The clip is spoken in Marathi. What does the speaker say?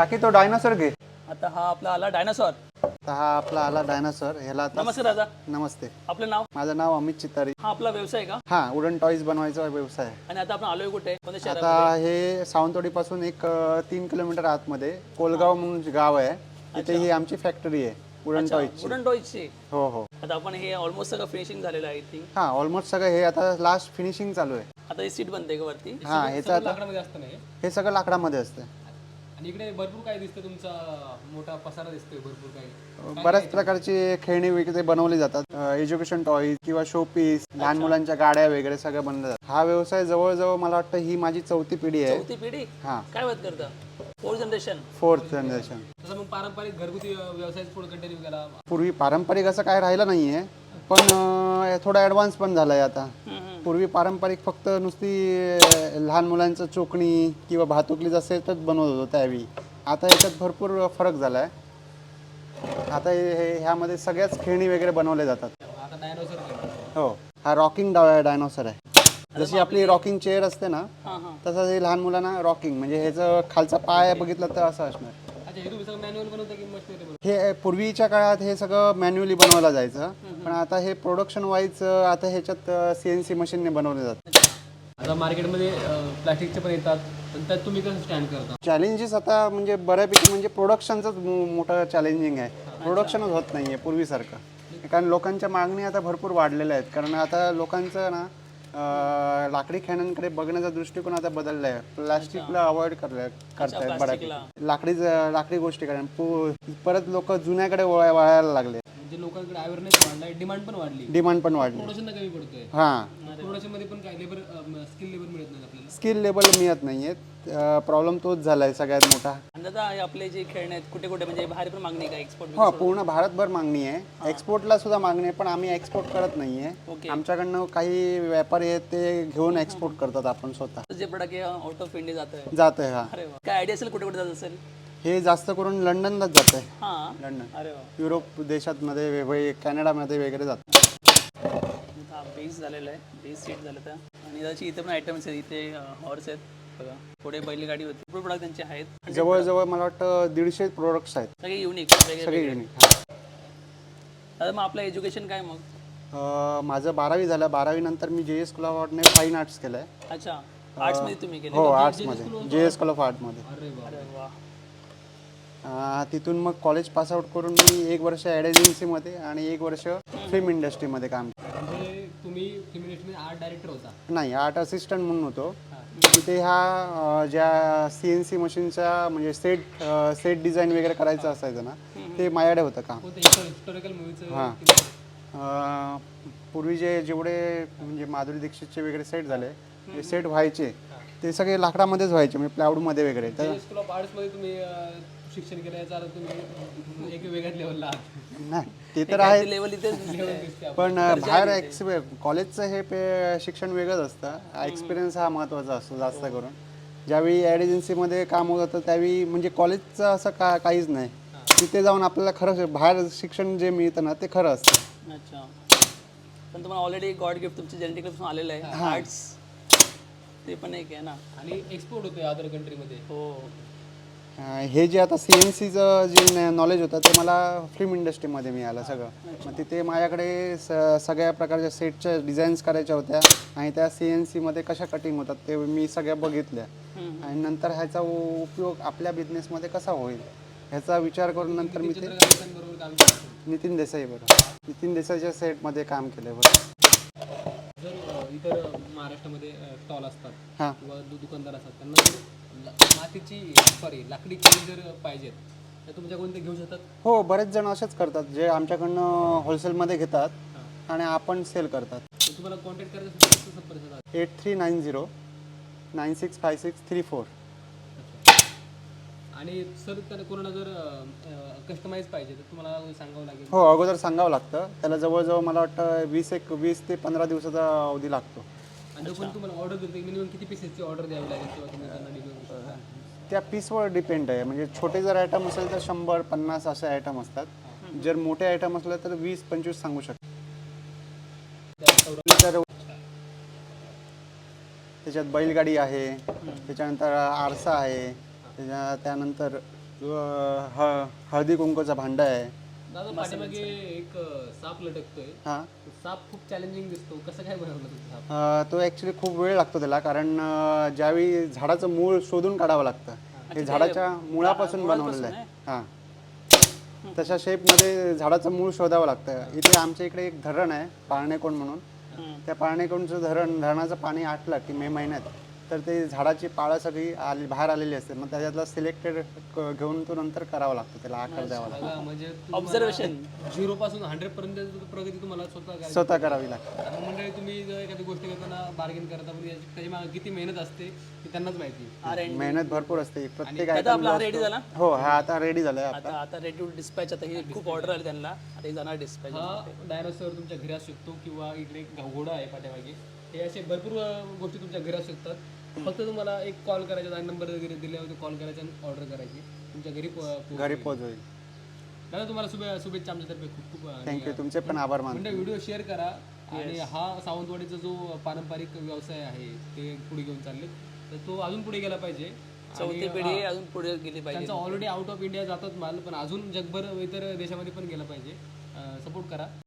काकी तो डायनासोर घे. आता हा आपला आला डायनासॉर तर हा आपला आला डायनासोर ह्याला आता नमस्कार दादा. नमस्ते. आपलं नाव? माझं नाव अमित चित्तारी. हा आपला व्यवसाय का? हा वुडन टॉईज बनवायचा व्यवसाय. आहे. आणि आता आपण आलोय कुठे? कोणत्या शहरात आता हे सावंतवाडीपासून एक अ, तीन किलोमीटर आतमध्ये. कोलगाव म्हणून गाव आहे. तिथे ही आमची फॅक्टरी आहे वुडन टॉईजची वुडन टॉयची हो हो. आता आपण हे ऑलमोस्ट सगळं फिनिशिंग झालेलं आहे थिंक हा ऑलमोस्ट सगळं हे आता लास्ट फिनिशिंग चालू आहे. आता ही सीट बनते का वरती? हा ह्याचं आता लाकडामध्ये असतं नाही हे सगळं लाकडामध्ये असतं. आणि इकडे भरपूर काय दिसतं तुमचा मोठा पसारा दिसतोय भरपूर काही. बऱ्याच प्रकारची खेळणी वगैरे बनवली जातात. एज्युकेशन टॉईज किंवा शोपीस लहान मुलांच्या गाड्या वगैरे सगळं बनवल्या जातात हा व्यवसाय जवळजवळ मला वाटतं ही माझी चौथी पिढी आहे. चौथी पिढी? हा. काय बात करता? फोर जनरेशन फोर्थ जनरेशन तसं मग पारंपरिक घरगुती व्यवसाय पुढे कंटिन्यू केला. पूर्वी पारंपरिक असं काय राहिलं नाहीये पण थोडा ॲडव्हान्स पण झालाय आता. पूर्वी पारंपरिक फक्त नुसती लहान मुलांचं चोकणी किंवा भातुकलीचा सेटच बनवत होतो त्यावेळी. आता याच्यात भरपूर फरक झालाय. आता हे ह्यामध्ये सगळ्याच खेळणी वगैरे बनवल्या जातात. हो हा रॉकिंग डायनॉसर आहे. जशी आपली रॉकिंग चेअर असते ना हा तसं हे लहान मुलांना रॉकिंग म्हणजे ह्याचं खालचा पाय बघितलं तर असं असणार. हे हे पूर्वीच्या काळात हे सगळं मॅन्युअली बनवलं जायचं. पण आता हे प्रोडक्शन वाईज आता ह्याच्यात सी एन सी मशीनने बनवले जातात. आता मार्केटमध्ये प्लास्टिकचे पण येतात. पण त्यात तुम्ही कसं स्टँड करता? चॅलेंजेस आता म्हणजे बऱ्यापैकी म्हणजे प्रोडक्शनचंच मोठं चॅलेंजिंग आहे. प्रोडक्शनच होत नाही आहे पूर्वीसारखं. कारण लोकांच्या मागणी आता भरपूर वाढलेल्या आहेत. कारण आता लोकांचं ना अं, लाकडी खेळण्यांकडे बघण्याचा दृष्टिकोन आता बदलला आहे प्लास्टिकला अवॉइड करताय करतायत बऱ्यापैकी. लाकडी लाकडी गोष्टी कारण परत लोक जुन्याकडे वळा- वळायला लागले. म्हणजे लोकांकडे अवेअरनेस वाढलाय डिमांड पण वाढली. डिमांड पण वाढली. प्रोडक्शन कमी पडतोय. हां. प्रोडक्शनमध्ये पण काय लेबर स्किल लेबर मिळत नाही आपल्याला. स्किल लेवल मिळत नाही आहेत प्रॉब्लेम तोच झाला आहे सगळ्यात मोठा. आणि दादा हे आपले जे खेळणे आहेत कुठे कुठे? म्हणजे बाहेर पण मागणी आहे का एक्सपोर्ट हो पूर्ण भारतभर मागणी आहे. एक्सपोर्टला सुद्धा मागणी आहे पण आम्ही एक्सपोर्ट करत नाही ओके. आहे आमच्याकडनं काही व्यापारी आहेत ते घेऊन एक्सपोर्ट करतात आपण स्वतः. जे प्रोडक्ट आहे आउट ऑफ इंडिया जात आहे जात आहे हा. अरे वा. काय आयडिया असेल कुठे कुठे जात असेल? हे जास्त करून लंडनलाच जात आहे हा. लंडन. अरे वा. युरोप देशातमध्ये वे- कॅनडामध्ये वगैरे जात हा बेस झालेला आहे. बेस सीट झालं तर. आणि त्याची इथे पण आयटम्स आहेत. इथे हॉर्स आहेत. बघा. पुढे बैलगाडी होती. भरपूर प्रोडक्ट त्यांचे आहेत. जवळजवळ मला वाटतं दीडशे प्रोडक्ट्स आहेत. सगळे युनिक सगळे. युनिक दादा मग आपलं एज्युकेशन काय मग? माझं बारावी झालं. बारावी नंतर मी जे एस आर्टने फाईन आर्ट्स केलं आहे अच्छा. आर्ट्समध्ये तुम्ही केले हो आर्ट्समध्ये जे एस स्कूल ऑफ आर्टमध्ये अरे वा अरे वा. अं, तिथून मग कॉलेज पासआउट करून मी एक वर्ष ॲड एजन्सीमध्ये आणि एक वर्ष फिल्म इंडस्ट्रीमध्ये काम केलं. म्हणजे तुम्ही फिल्म इंडस्ट्रीमध्ये आर्ट डायरेक्टर होता? नाही आर्ट असिस्टंट म्हणून होतो. तिथे ह्या ज्या सी एन सी मशीनच्या म्हणजे सेट सेट डिझाईन वगैरे करायचं असायचं ना ते माझ्याकडे होतं काम. कोणतं हिस्टॉरिकल मूवीचं हां. पूर्वी जे जेवढे म्हणजे माधुरी दीक्षितचे वगैरे सेट झाले जे सेट व्हायचे. ते सगळे लाकडामध्येच व्हायचे म्हणजे प्लायवूडमध्ये वगैरे. तर स्कूल ऑफ आर्ट्समध्ये तुम्ही अं, शिक्षण केलं याचा अर्थ तुम्ही एक वेगळ्याच लेवलला आहात. नाही ते तर आहे. लेवल इथे पण अं, बाहेर एक्सपे कॉलेजचं हे पे शिक्षण वेगळंच असतं. एक्सपिरियन्स हा महत्त्वाचा असतो जास्त करून. ज्यावेळी ॲड एजन्सीमध्ये काम होत होतं त्यावेळी म्हणजे कॉलेजचं असं का काहीच नाही. तिथे जाऊन आपल्याला खरं बाहेर शिक्षण जे मिळतं ना ते खरं असतं. अच्छा. पण तुम्हाला ऑलरेडी गॉड गिफ्ट तुमची जेनेटिक आलेलं आहे. आर्ट्स ते पण एक आहे ना. आणि एक्सपोर्ट होतोय अदर कंट्रीमध्ये हो. हे जे आता सी एन सीचं जे नॉलेज होतं ते मला फिल्म इंडस्ट्रीमध्ये मिळालं सगळं. मग तिथे माझ्याकडे स सगळ्या प्रकारच्या सेटच्या डिझाईन्स करायच्या होत्या आणि त्या सी एन सीमध्ये कशा कटिंग होतात ते मी सगळ्या बघितल्या. आणि नंतर ह्याचा उपयोग आपल्या बिझनेसमध्ये कसा होईल ह्याचा विचार करून नंतर मी ते बरोबर नितीन देसाई बरोबर. नितीन देसाईच्या सेटमध्ये काम केलं बरं जर अं, इतर महाराष्ट्रामध्ये स्टॉल असतात हां. दुकानदार असतात त्यांना मातीची सॉरी लाकडी केळी जर पाहिजेत तर तुमच्याकडून ते घेऊ शकतात? हो बरेच जण असेच करतात जे आमच्याकडनं होलसेलमध्ये घेतात आणि आपण सेल करतात. तर तुम्हाला कॉन्टॅक्ट करायचं असेल तर कसं संपर्क साधाल? Eight three nine zero nine six five six three four. आणि सर त्याला कोणाला जर कस्टमाइज पाहिजे तर तुम्हाला सांगावं लागेल. हो अगोदर सांगावं लागतं. त्याला जवळजवळ मला वाटतं वीस एक वीस ते पंधरा दिवसाचा अवधी लागतो. आणि जो पण तुम्हाला ऑर्डर देतो मिनिमम किती पीसेसची ऑर्डर द्यावी लागेल किंवा तुम्ही त्यांना त्या पीसवर डिपेंड आहे. म्हणजे छोटे जर आयटम असेल तर शंभर पन्नास असे आयटम असतात. जर मोठे आयटम असले तर वीस पंचवीस सांगू शकतो. त्याच्यात बैलगाडी आहे. त्याच्यानंतर आरसा आहे. त्याच्या त्यानंतर ह हळदी कुंकूचा भांडा आहे. दादा पाठीमागे एक साप लटकतोय. हां. तो साप खूप चॅलेंजिंग दिसतो. कसं काय बनवलं साप? तो ॲक्च्युली खूप वेळ लागतो त्याला कारण अं, ज्यावेळी झाडाचं मूळ शोधून काढावं लागतं हे. झाडाच्या मुळापासून बनवलेलं आहे. हां. तशा शेपमध्ये झाडाचं मूळ शोधावं लागतं. इथे आमच्या इकडे एक धरण आहे पाळणेकोण म्हणून. त्या पाळणेकोणचं धरण धरणाचं पाणी आटलं की मे महिन्यात तर ते झाडाची पाळं सगळी आली बाहेर आलेली असते मग त्याच्यातला सिलेक्टेड घेऊन तो नंतर करावा लागतो त्याला आकार द्यावा लागतो. म्हणजे ऑब्झर्वेशन झिरो पासून हंड्रेड पर्यंत प्रगती तुम्हाला स्वतः स्वतः करावी लागते. मंडळी तुम्ही जर एखादी गोष्ट करताना बार्गेन करता म्हणजे याची- त्याची मागे किती मेहनत असते ती त्यांनाच माहिती मेहनत भरपूर असते. प्रत्येक आता आपला रेडी झाला? हो हा आता रेडी झालाय आता. आता रेडी टू डिस्पॅच आता ही खूप ऑर्डर आली त्यांना. आता हे जाणार डिस्पॅच हा डायनोसॉर तुमच्या घरी असू शकतो किंवा इकडे एक घोडा आहे पाठीमागे. हे असे भरपूर अं, गोष्टी तुमच्या घरी असू शकतात. फक्त तुम्हाला एक कॉल करायचा नंबर वगैरे दिल्यावर कॉल करायचा आणि ऑर्डर करायची. तुमच्या घरी पो- घरी पोच होईल दादा तुम्हाला शुभे शुभेच्छा आमच्यातर्फे. खूप खूप आणि थँक्यू तुमचे पण आभार मानतो. म्हणजे व्हिडिओ शेअर करा. आणि हा सावंतवाडीचा जो पारंपरिक व्यवसाय आहे ते पुढे घेऊन चालले. तर तो अजून पुढे गेला पाहिजे. चौथी पिढी अजून पुढे गेली पाहिजे. त्यांचा ऑलरेडी आउट ऑफ इंडिया जातात माल पण अजून जगभर इतर देशामध्ये पण गेला पाहिजे. सपोर्ट करा.